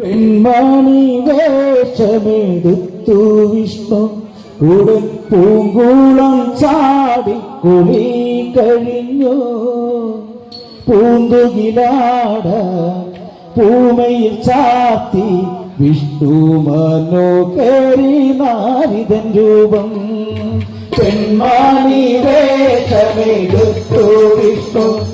പെൺമണി വേഷമെടുത്തു വിഷ്ണു. ഉടൻ പൂങ്കുളം ചാടി കുളി കഴിഞ്ഞു. പൂന്തുകിലാട പൂമയിൽ ചാത്തി വിഷ്ണു മനോകരി നാരിതൻ രൂപം. പെൺമാണി വേഷമെടുത്തു വിഷ്ണു.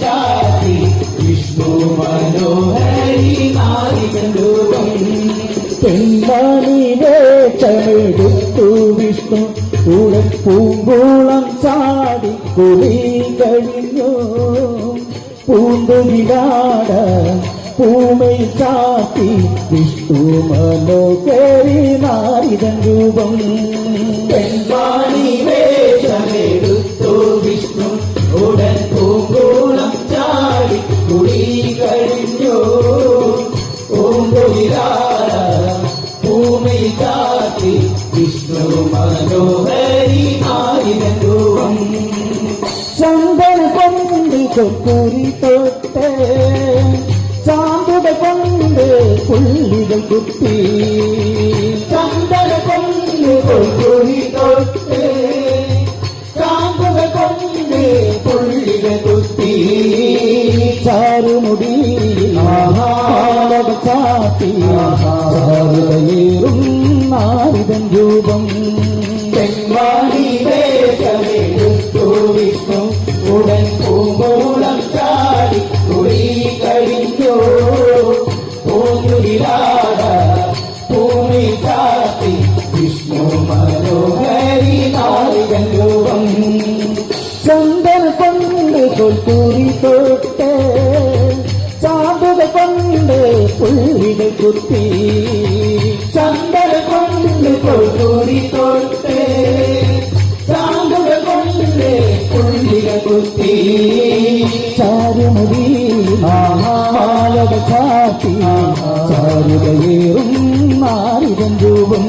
ചാത്തി വിഷ്ണു മനോഹരി നാരികൻ രൂപം പെൺമണി വേഷമെടുത്തു വിഷ്ണു ഉടൻ പൂങ്കുളം ചാടി കുളി കഴിഞ്ഞു പൂന്തുവിടാട പൂമൈ ചാത്തി വിഷ്ണു മനോകരി നാരിതൻ രൂപം പെൺവാണി കുളി കഴിഞ്ഞു. പൂങ്കുളിരാട ഭൂമി കാത്തി വിഷ്ണു മനോഹരി ആയിരം ചന്ദന കൊണ്ട് കൊക്കൂരി തൊട്ട് കൊണ്ട് കൊണ്ട് ചാരുകയേറും നാരിതൻ രൂപം. ഉടൻ പൂമ്പോളം ചാടി കുളി കഴിഞ്ഞു. പൂങ്കുലിലാട ഭൂമി ചാത്തി വിഷ്ണു മനോഹരി നാരികൻ രൂപം. ചന്ദന കൊണ്ട് കൊൽക്കൂരി തൊട്ട് കുത്തി. ചന്ദന കൊണ്ട് കൊൽക്കൂരി തൊട്ട് ചാന്തുക കൊണ്ട് പുള്ളികൾ കുത്തി. ചാരുമുടി മാലക ചാത്തി ചാരുകയേറും നാരിതൻ രൂപം.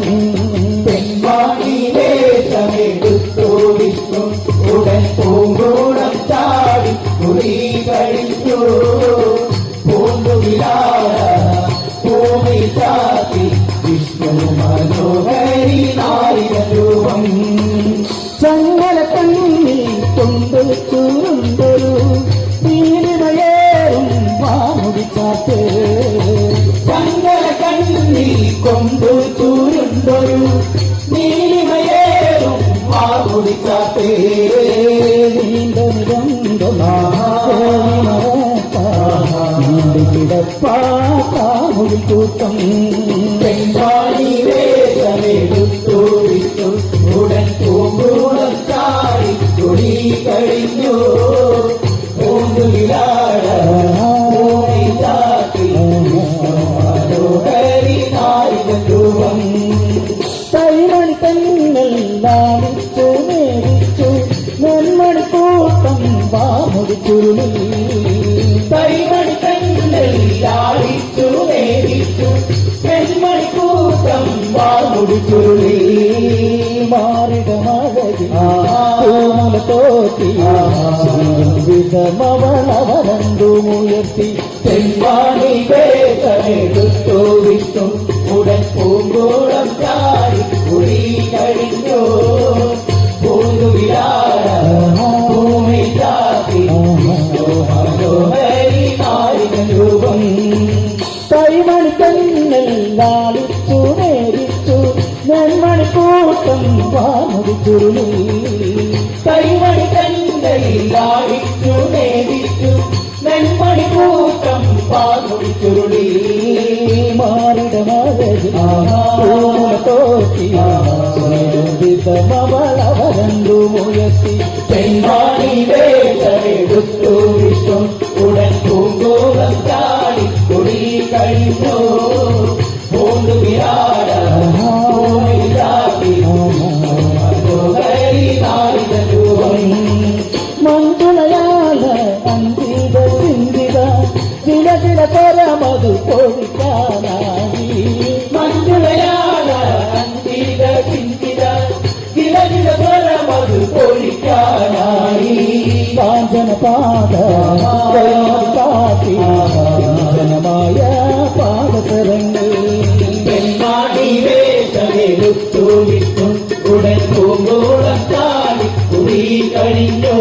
ಎಂದು நாடு கிடப்பா தாமுடி கூட்டம் பெண்பாடி வேதமே தூரித்து கடி വാമുടി ചുരുളി തൈമണി തങ്ങൾ ലാളിച്ചു നേരിച്ചു നെന്മണി കൂട്ടം വാമുടി ചുരുളി മാറിട മഴകി പൂമല തോട്ടി വിധമവളവരണ്ടു മുയർത്തി జిల్లాలిచ్చు నేరిచ్చు నెమ్మడి కూటం వాముడి కురులు. కైవడి కన్నైలాడిచ్చు నేరిచ్చు నెమ్మడి కూటం వాముడి కురుడి మారిడ మారడి తోటి പൊഴിക്കാനായി കാഞ്ചന പാത കാട്ടി കാഞ്ചനമായ പാദസരങ്ങൾ. പെൺമാടി വേഷമെടുത്തു ഉടൻ പൂങ്കോളം കുടി കഴിഞ്ഞു.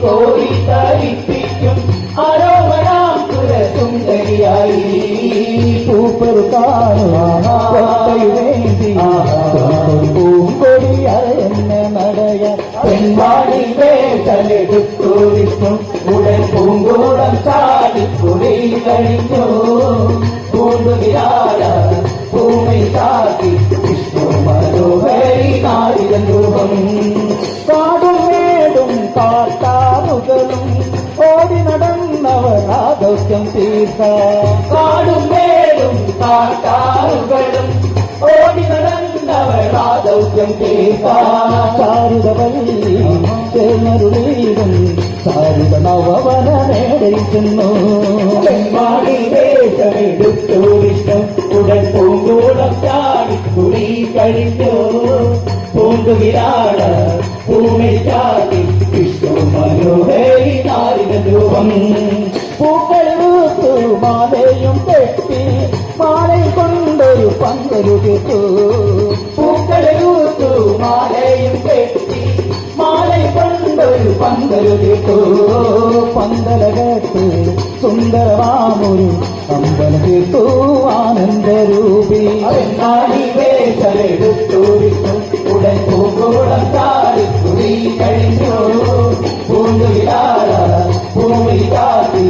கோடி தரிப்பிக்கும் அரோவராம் புற சுந்தரியாய் சூப்பர் காரணி பூங்கொடி என்ன உடல் பூங்கோடம் பாசம் தீர்த்தா காடும் வேலும் காட்டாறுகளும் ஓடி நடந்தவள் ஆதௌக்கியம் தீர்த்தா சாருதவள்ளி சேமருளீடும் சாருத நவவன மேடை சொன்னோ கட்டி மாலை கொண்டொரு பந்தருக்கு பூக்களை ஊத்து மாலையும் கட்டி மாலை கொண்டொரு பந்தருக்கு பந்தலகத்து சுந்தரவாமுரு அம்பலகிட்டு ஆனந்த ரூபி. நாடி வேசலெடுத்தோரிக்கும் உடன் பூங்கோளம் தாரி குறி கழிந்தோ. பூங்கு விழாரா பூமி காத்தி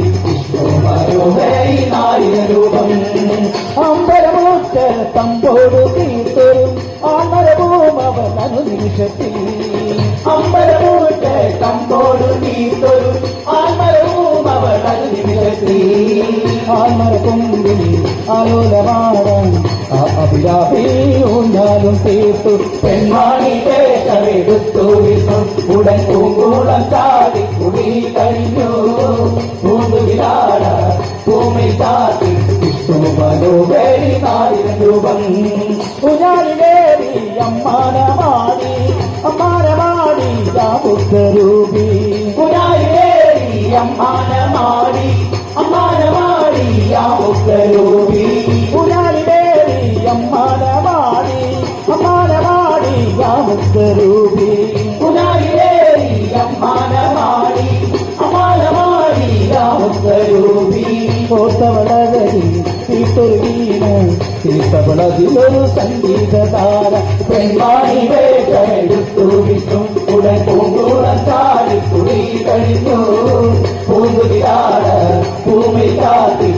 രൂപം അമ്പലമൂറ്റ തമ്പോട് തീർത്തൊരു ആമരഭൂമവൻ അനുനിമിഷത്തിൽ അമ്പലമൂറ്റ തമ്പോട് തീർത്തൊരു ആമരഭൂമവൻ അനുനിമിഷത്തിൽ ആമര കൊമ്പിൽ ആലോലമാടാൻ ആ അഭിരാഭി ഊഞ്ഞാലും തീർത്തു പെൺമാണി വേഷമെടുത്തു വിട്ടു ഉടൻ പൂങ്കൂളം ചാടി കുടി കഴിഞ്ഞു നാരിക രൂപം ഉഞ്ഞാലിലേറി അമ്മാനമാടി അമ്മാനമാടി രാമുദ്ധരൂപി ഉഞ്ഞാലിലേറി അമ്മാനമാടി അമ്മാനമാടി രാമുദ്ധരൂപി ഉഞ്ഞാലിലേറി അമ്മാനമാടി അമ്മാനമാടി രാമുദ്ധരൂപി சீதபலதிலொரு சங்கீததார பெண்மாணி வேட்டையெடுத்து விட்டும் உடன் பூங்குளத்தாடி துணி கழிந்தோ பூங்குதியார பூமி காத்தி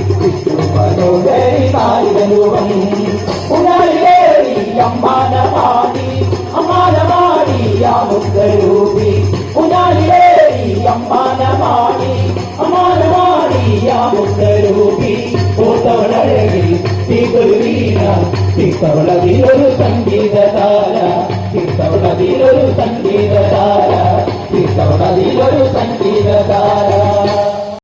மனோதரி தாய் உணர்வேறி அம்மான பாடி அம்மான உணர்வேறி அம்மான பாடி அம்மான பாடி ಸಿಗುವಿನ ಸಿಕ್ಕವಳದಿರಲು ಸಂಗೀತ ತಾರ ಸಿಕ್ಕವಳದಿರಲು ಸಂಗೀತ ತಾರ ಸಿಕ್ಕವಳದಿರಲು ಸಂಗೀತ ತಾರ